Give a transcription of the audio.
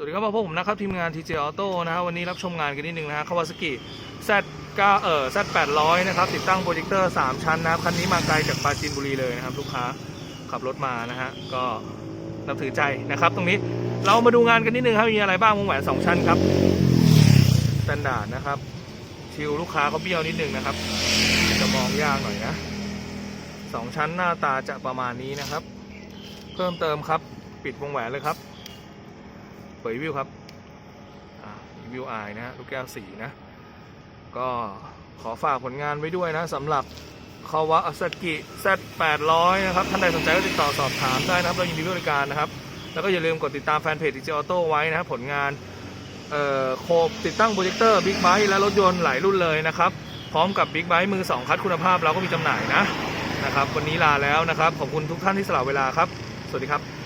สวัสดีครับพวกผมนะครับทีมงาน TJ Auto นะฮะวันนี้รับชมงานกันนิดนึงนะฮะคาวาซากิ Z 9 เอ่อ Z 800 นะครับ ติดตั้งโปรเจคเตอร์ 3 ชั้นนะครับ คันนี้มาไกลจากปราจีนบุรีเลยนะครับ ลูกค้าขับรถมานะฮะ ก็นับถือใจนะครับ ตรงนี้เรามาดูงานกันนิดนึงครับ มีอะไรบ้างวงแหวน 2 ชั้นครับสแตนดาร์ดนะครับ ชิวลูกค้าเขาเบี้ยวนิดนึงนะครับ จะมองยากหน่อยนะสองชั้นหน้าตาจะประมาณนี้นะครับ เพิ่มเติมครับปิดวงแหวนเลยครับ เผยวิวครับวิวอายนะฮะลูกแก้วสีนะ ก็ขอฝากผลงานไว้ด้วยนะสำหรับคาวาสกิ Z800 นะครับ ท่านใดสนใจก็ติดต่อสอบถามได้นะครับ เรายินดีบริการนะครับ แล้วก็อย่าลืมกดติดตามแฟนเพจ DJ Auto ไว้นะครับ ผลงานโคบติดตั้งโปรเจคเตอร์บิ๊กไบค์และรถยนต์หลายรุ่นเลยนะครับ พร้อมกับบิ๊กไบค์มือ 2 คัดคุณภาพเราก็มีจำหน่ายนะนะครับ วันนี้ลาแล้วนะครับ ขอบคุณทุกท่านที่สละเวลาครับ สวัสดีครับ